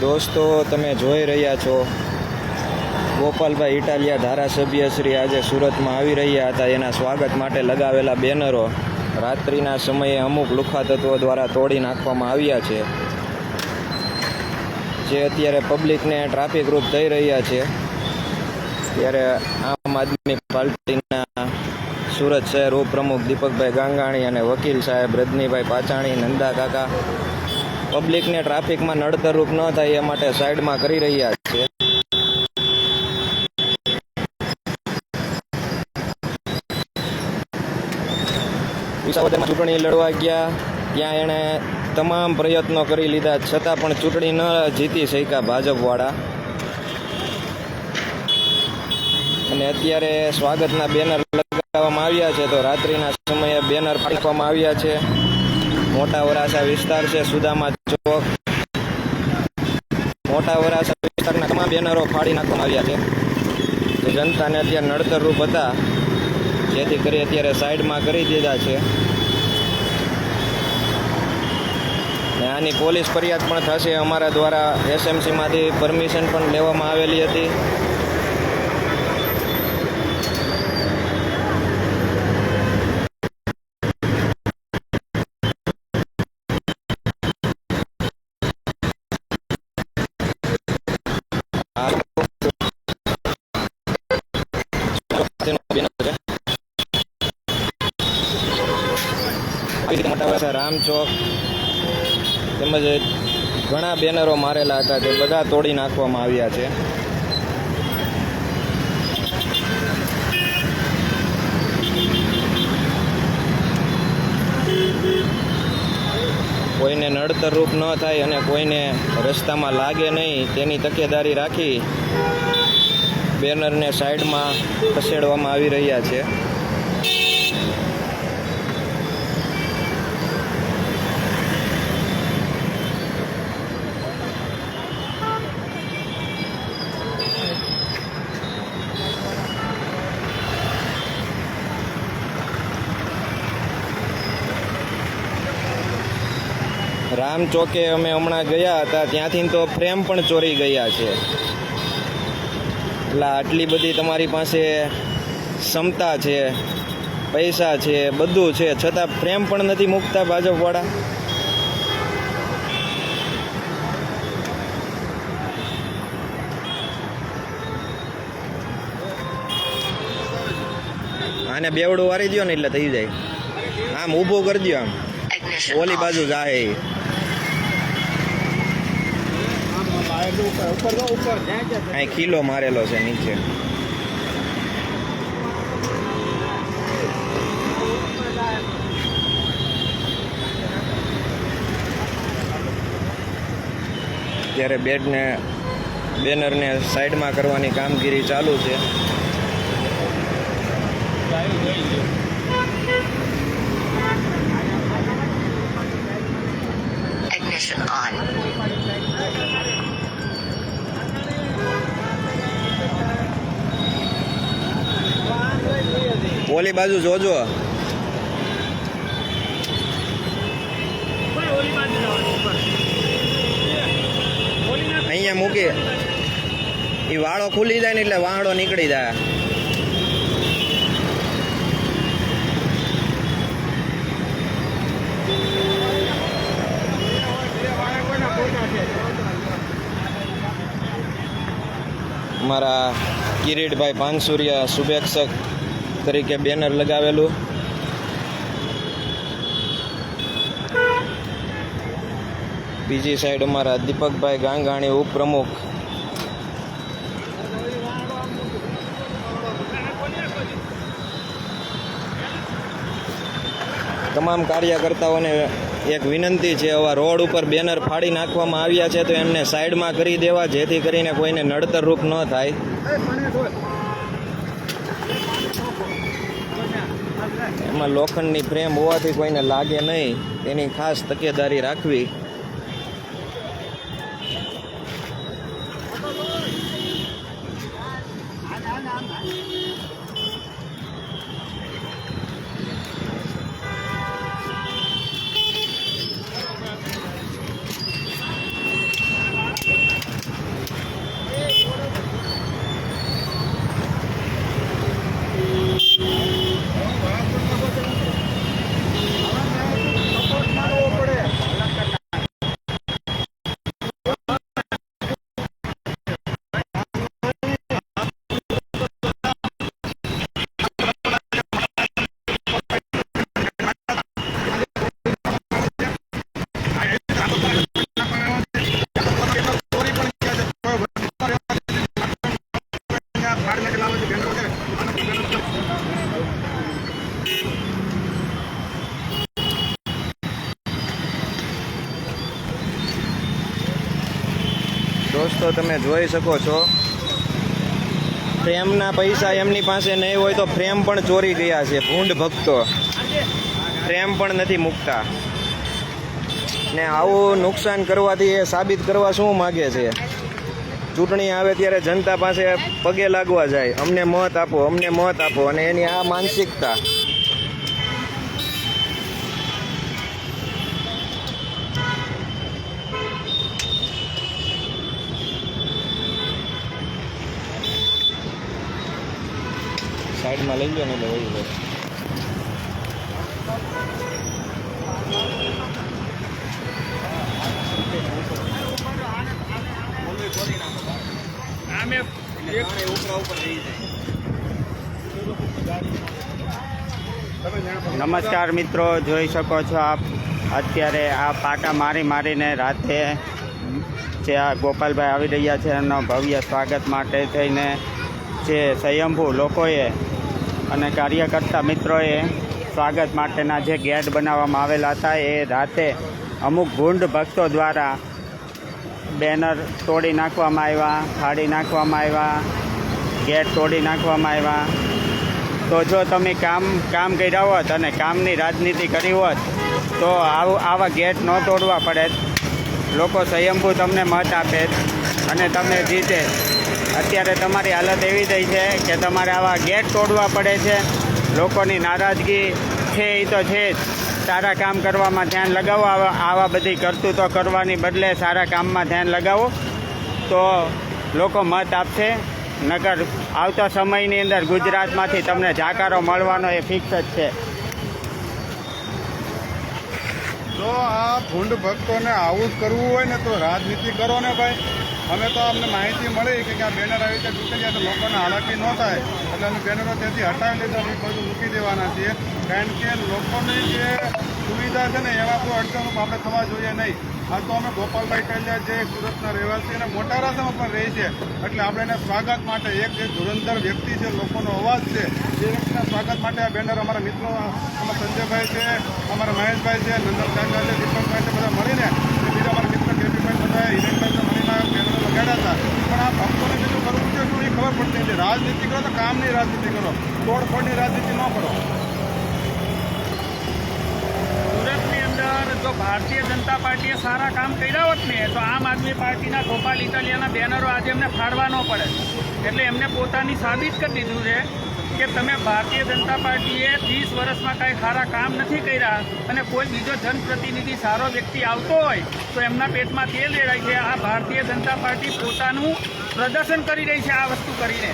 દોસ્તો, તમે જોઈ રહ્યા છો. ગોપાલભાઈ ઇટાલિયા ધારાસભ્ય શ્રી આજે સુરતમાં આવી રહ્યા હતા. એના સ્વાગત માટે લગાવેલા બેનરો રાત્રિના સમયે અમુક લુખા તત્વો દ્વારા તોડી નાખવામાં આવ્યા છે. જે અત્યારે પબ્લિકને ટ્રાફિક રૂપ થઈ રહ્યા છે. ત્યારે આમ આદમી પાર્ટીના સુરત શહેર ઉપપ્રમુખ દીપકભાઈ ગાંગાણી અને વકીલ સાહેબ રજનીભાઈ પાચાણી, નંદા કાકા પબ્લિકને ટ્રાફિકમાં નડતરરૂપ ન થાય એ માટે સાઈડમાં કરી રહ્યા છે. ચૂંટણી લડવા ગયા, ત્યાં એણે તમામ પ્રયત્નો કરી લીધા, છતાં પણ ચૂંટણી ન જીતી શક્યા ભાજપવાળા. અને અત્યારે સ્વાગતના બેનર લગાવવામાં આવ્યા છે, તો રાત્રિના સમયે બેનર પાડવામાં આવ્યા છે. મોટા વરાસા વિસ્તાર છે, સુદામા ચોક. મોટા વરાસા વિસ્તારના તમામ બેનરો ફાડી નાખવામાં આવ્યા છે. જનતાને અત્યારે નડતરરૂપ હતા. જેથી કરી અત્યારે સાઈડમાં કરી દીધા છે. આની પોલીસ ફરિયાદ પણ થશે. અમારા દ્વારા એસએમસીમાંથી પરમિશન પણ લેવામાં આવેલી હતી. રામ ચોક. તેમજ ઘણા બેનરો મારેલા હતા તે બધા તોડી નાખવામાં આવ્યા છે. કોઈને નડતરરૂપ ન થાય અને કોઈને રસ્તામાં લાગે નહીં, તેની તકેદારી રાખી બેનરને સાઈડમાં ખસેડવામાં આવી રહ્યા છે. રામ ચોકે અમે હમણાં ગયા હતા, ત્યાંથી તો ફ્રેમ પણ ચોરી ગયા છે. એટલે આટલી બધી તમારી પાસે ક્ષમતા છે, પૈસા છે, બધું છે, છતાં ફ્રેમ પણ નથી મૂકતા ભાજપવાળા. આને બેવડું વારી દો ને એટલે થઈ જાય. આમ ઊભું કરી દો આમ. ઓલી બાજુ જાહે. અહીં ખીલો મારેલો છે નીચે ત્યારે બેડને, બેનરને સાઈડમાં કરવાની કામગીરી ચાલુ છે Ignition on. ઓલી બાજુ જોજો. અહીંયા મૂકી. એ વાળો ખુલી જાય ને એટલે વાહડો નીકળી જાય. મારા કિરીટભાઈ પાનસુરિયા શુભેચ્છક. તરીકે બેનર લગાવેલું. બીજી સાઈડ અમારા દીપકભાઈ ગાંગાણી ઉપપ્રમુખ. તમામ કાર્યકર્તાઓને એક વિનંતી છે, આવા રોડ ઉપર બેનર ફાડી નાખવામાં આવ્યા છે તો એમને સાઈડમાં કરી દેવા, જેથી કરીને કોઈને નડતરરૂપ ન થાય. એમાં લોખંડની ફ્રેમ હોવાથી કોઈને લાગે નહીં. તેની ખાસ તકેદારી રાખવી. દોસ્તો, તમે જોઈ શકો છો. ફ્રેમના પૈસા એમની પાસે નહીં હોય તો ફ્રેમ પણ ચોરી ગયા છે, ભૂંડ ભક્તો. ફ્રેમ પણ નથી મૂકતા. ને આવું નુકસાન કરવાથી એ સાબિત કરવા શું માગે છે? ચૂંટણી આવે ત્યારે જનતા પાસે પગે લાગવા જાય. અમને મત આપો, અમને મત આપો અને એની આ માનસિકતા. સાઈડમાં લઈ લો ને એટલે વહી નમસ્કાર મિત્રો, જોઈ શકો છો આપ અત્યારે આ પાટા મારી મારીને રાતે જે આ ગોપાલભાઈ આવી રહ્યા છે એનો ભવ્ય સ્વાગત માટે થઈને જે સ્વયંભૂ લોકોએ અને કાર્યકર્તા મિત્રોએ સ્વાગત માટેના જે ગેટ બનાવવામાં આવેલા હતા, એ રાતે અમુક ગુંડ ભક્તો દ્વારા બેનર તોડી નાખવામાં આવ્યા, ફાડી નાખવામાં આવ્યા, ગેટ તોડી નાખવામાં આવ્યા. તો જો તમે કામ કામ કર્યા હોત અને કામની રાજનીતિ કરી હોત, તો આવું, આવા ગેટ ન તોડવા પડે. લોકો સ્વયંભૂ તમને મત આપે અને તમે જીતે. અત્યારે તમારી હાલત એવી થઈ છે કે તમારે આવા ગેટ તોડવા પડે છે. લોકોની નારાજગી છે એ તો છે જ. સારા કામ કરવામાં ધ્યાન લગાવો, આવા આવા બધી તો કરવાની બદલે સારા કામમાં ધ્યાન લગાવો. તો લોકો મત આપશે. નગર આવતા સમયની અંદર ગુજરાતમાંથી તમને જાકારો મળવાનો એ ફિક્સ જ છે. જો આ ભૂંડ ભક્તોને આવું જ કરવું હોય ને તો રાજનીતિ કરો ને ભાઈ. અમે તો અમને માહિતી મળી કે આ બેનર આવી રીતે તૂટી જાય તો લોકોને હાલાકી ન થાય. એટલે અમે બેનરો ત્યાંથી હટાવી લીધા અમે બધું મૂકી દેવાના છીએ. કારણ કે લોકોની જે સુવિધા છે ને, એવા કોઈ અડચણો આપણે થવા જોઈએ નહીં. આ તો અમે ગોપાલભાઈ કલ્યા જે સુરતના રહેવાસી અને મોટા રાસામાં પણ રહે છે. એટલે આપણે એને સ્વાગત માટે એક જે ધુરંધર વ્યક્તિ છે, લોકોનો અવાજ છે, એ વ્યક્તિના સ્વાગત માટે આ બેનર અમારા મિત્રો, અમારા સંજયભાઈ છે, અમારા મહેશભાઈ છે, નંદન છે, દીપકભાઈ છે, બધા મળીને બીજા અમારા મિત્ર, કેપીભાઈ બધા હિરેનભાઈ બેનરો લગાડ્યા હતા. પણ આ ભક્તોને બીજું કરવું છે, શું એ ખબર પડતી નથી. રાજનીતિ કરો તો કામની રાજનીતિ કરો. તોડફોડની રાજનીતિ ન કરો. સુરતની અંદર જો ભારતીય જનતા પાર્ટીએ સારા કામ કર્યા હોત ને, તો આમ આદમી પાર્ટીના ગોપાલ ઇટાલિયાના બેનરો આજે એમને ફાડવા ન પડે. એટલે એમને પોતાની સાબિત કરી દીધું છે. કે તમે ભારતીય જનતા પાર્ટીએ ત્રીસ વર્ષમાં કાંઈ સારા કામ નથી કર્યા અને કોઈ બીજો જનપ્રતિનિધિ સારો વ્યક્તિ આવતો હોય તો એમના પેટમાં તેલ રેડાય છે. આ ભારતીય જનતા પાર્ટી પોતાનું પ્રદર્શન કરી રહી છે આ વસ્તુ કરીને.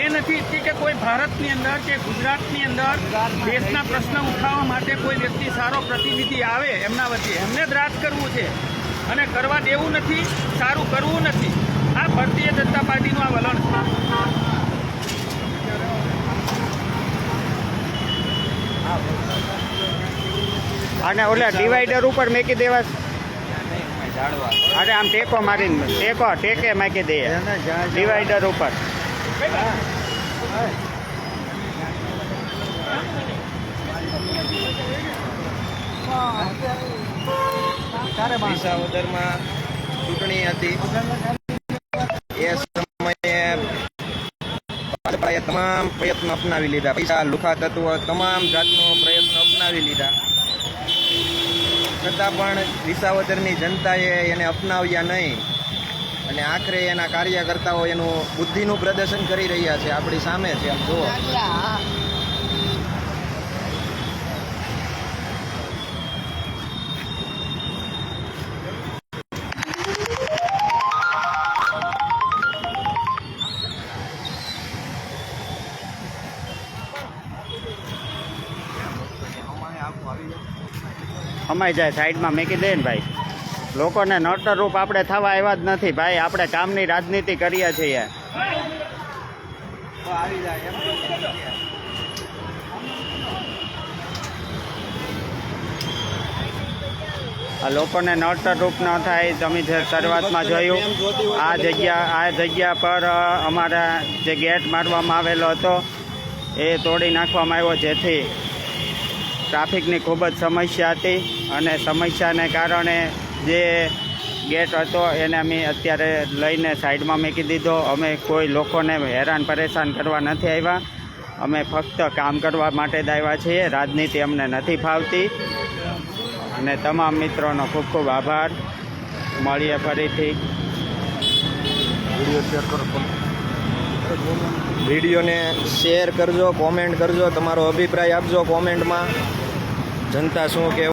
એ નથી ઈચ્છતી કે કોઈ ભારતની અંદર કે ગુજરાતની અંદર દેશના પ્રશ્ન ઉઠાવવા માટે કોઈ વ્યક્તિ સારો પ્રતિનિધિ આવે એમના વચ્ચે. એમને જ રાજ કરવું છે. અને કરવા દેવું નથી, સારું કરવું નથી. આ ભારતીય જનતા પાર્ટીનું આ વલણ છે. અને ઓલા ડિવાઈડર ઉપર મેકી દેવા. અરે આમ ટેકો મારીને ટેકો ટેકે માકી દે. ડિવાઈડર ઉપર. વિસાવદરમાં ચૂંટણી હતી. એ સમયે ભાજપાએ તમામ પ્રયત્નો અપનાવી લીધા. પૈસા લુખા તત્વો તમામ જાતનો પ્રયત્નો અપનાવી લીધા. છતાં પણ વિસાવદરની જનતાએ એને અપનાવ્યા નહીં. અને આખરે એના કાર્યકર્તાઓ એનું બુદ્ધિનું પ્રદર્શન કરી રહ્યા છે. આપણી સામે છે. આમ જુઓ. અમાઈ જાય, સાઈડમાં મૂકી દે ને ભાઈ. લોકોને નડતર રૂપ આપણે થવા આવ્યા જ નથી ભાઈ, આપણે કામની રાજનીતિ કરીએ છીએ. આ લોકોને નડતર રૂપ ન થાય, તમે જે શરૂઆતમાં જોયું, આ જગ્યા આ જગ્યા પર અમારા જે ગેટ મારવામાં આવેલો હતો, એ તોડી નાખવામાં આવ્યો જેથી ટ્રાફિકની ખૂબ જ સમસ્યા હતી અને સમસ્યાને કારણે જે ગેટ હતો એને અમે અત્યારે લઈને સાઈડમાં મૂકી દીધો. અમે કોઈ લોકોને હેરાન પરેશાન કરવા નથી આવ્યા. અમે ફક્ત કામ કરવા માટે જ આવ્યા છીએ. રાજનીતિ અમને નથી ફાવતી. અને તમામ મિત્રોનો ખૂબ ખૂબ આભાર. મળીએ ફરીથી. વિડીયોને શેર કરજો કોમેન્ટ કરજો. તમારો અભિપ્રાય આપજો કોમેન્ટમાં. જનતા શું કહેવા